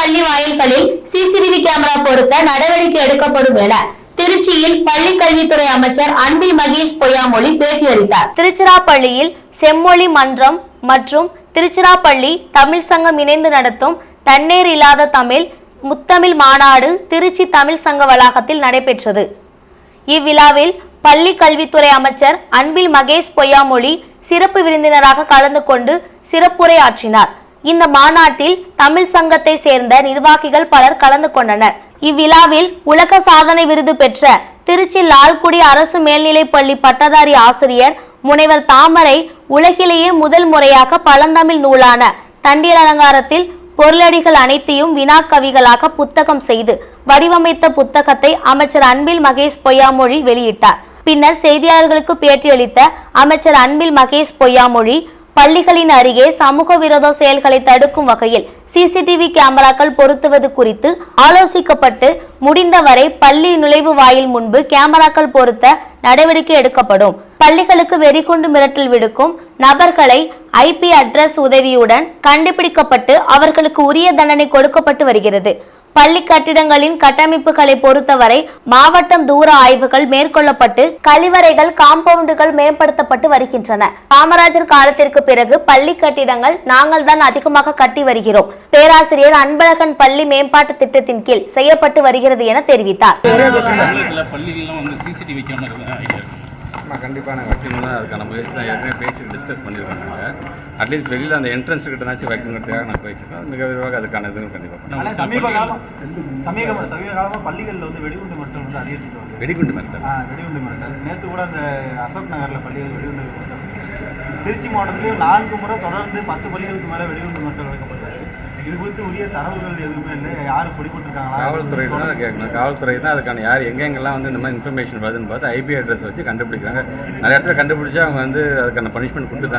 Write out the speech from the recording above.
பள்ளி வாயில்களில் CCTV camera பொருத்த நடவடிக்கை எடுக்கப்படும் என திருச்சியில் பள்ளி கல்வித்துறை அமைச்சர் அன்பில் மகேஷ் பொய்யாமொழி பேட்டியளித்தார். திருச்சிராப்பள்ளியில் செம்மொழி மன்றம் மற்றும் திருச்சிராப்பள்ளி தமிழ் சங்கம் இணைந்து நடத்தும் தண்ணீர் இல்லாத தமிழ் முத்தமிழ் மாநாடு திருச்சி தமிழ் சங்க வளாகத்தில் நடைபெற்றது. இவ்விழாவில் பள்ளி கல்வித்துறை அமைச்சர் அன்பில் மகேஷ் பொய்யாமொழி சிறப்பு விருந்தினராக கலந்து கொண்டு சிறப்புரை ஆற்றினார் இந்த மாநாட்டில் தமிழ் சங்கத்தை சேர்ந்த நிர்வாகிகள் பலர் கலந்து கொண்டனர். இவ்விழாவில் உலக சாதனை விருது பெற்ற திருச்சி லால்குடி அரசு மேல்நிலைப் பள்ளி பட்டதாரி ஆசிரியர் முனைவர் தாமரை உலகிலேயே முதல் முறையாக பழந்தமிழ் நூலான தண்டியல் அலங்காரத்தில் பொருளடிகள் அனைத்தையும் வினா கவிகளாக புத்தகம் செய்து வடிவமைத்த புத்தகத்தை அமைச்சர் அன்பில் மகேஷ் பொய்யாமொழி வெளியிட்டார். பின்னர் செய்தியாளர்களுக்கு பேட்டியளித்த அமைச்சர் அன்பில் மகேஷ் பொய்யாமொழி பள்ளிகளின் அருகே சமூக விரோத செயல்களை தடுக்கும் வகையில் சிசிடிவி கேமராக்கள் பொருத்துவது குறித்து ஆலோசிக்கப்பட்டு முடிந்தவரை பள்ளி நுழைவு வாயில் முன்பு கேமராக்கள் பொருத்த நடவடிக்கை எடுக்கப்படும். பள்ளிகளுக்கு வெடிகுண்டு மிரட்டல் விடுக்கும் நபர்களை ஐபி அட்ரஸ் உதவியுடன் கண்டுபிடிக்கப்பட்டு அவர்களுக்கு உரிய தண்டனை கொடுக்கப்பட்டு வருகிறது. பள்ளி கட்டிடங்களின் கட்டமைப்புகளை பொறுத்தவரை மாவட்டம் தூர ஆய்வுகள் மேற்கொள்ளப்பட்டு கழிவறைகள் காம்பவுண்டுகள் மேம்படுத்தப்பட்டு வருகின்றன. காமராஜர் காலத்திற்கு பிறகு பள்ளி கட்டிடங்கள் நாங்கள் தான் அதிகமாக கட்டி வருகிறோம். பேராசிரியர் அன்பழகன் பள்ளி மேம்பாட்டு திட்டத்தின் கீழ் செய்யப்பட்டு வருகிறது என தெரிவித்தார். ஆமாம் கண்டிப்பாக நாங்கள் வைக்கணும்னு அதுக்கான முயற்சி தான் ஏற்கனவே பேசி டிஸ்கஸ் பண்ணியிருக்கோம் நாங்கள் அட்லீஸ்ட் வெளியில் அந்த என்ட்ரன்ஸ் கிட்டனாச்சும் வைக்கணுங்கிறதுக்காக நான் பேசியிருக்கோம் மிக விரைவாக அதுக்கான இதுவும் கண்டிப்பாக சமீப காலம் சமீப சமீப காலமாக பள்ளிகளில் வந்து வெடிகுண்டு மிரட்டல் வந்து வருது. வெடிகுண்டு மிரட்டல். ஆ, வெடிகுண்டு மிரட்டல். நேற்று கூட அந்த அசோக் நகரில் பள்ளிகள் வெடிகுண்டு மிரட்டல். திருச்சி மாவட்டத்திலையும் நான்கு முறை தொடர்ந்து பத்து பள்ளிகளுக்கு மேலே வெடிகுண்டு மிரட்டல் வைக்கப்பட்டது இது குறித்து உரிய தரவுகள் எதுவுமே இல்லை. யாரும் காவல்துறை தான் அதை கேட்கணும். காவல்துறை தான் அதுக்கான யார் எங்கெங்கெல்லாம் வந்து இந்த மாதிரி இன்ஃபர்மேஷன் வருதுன்னு பார்த்து ஐபி அட்ரஸ் வச்சு கண்டுபிடிக்கிறாங்க. நிறைய இடத்துல கண்டுபிடிச்சா அவங்க வந்து அதுக்கான பனிஷ்மெண்ட் கொடுத்து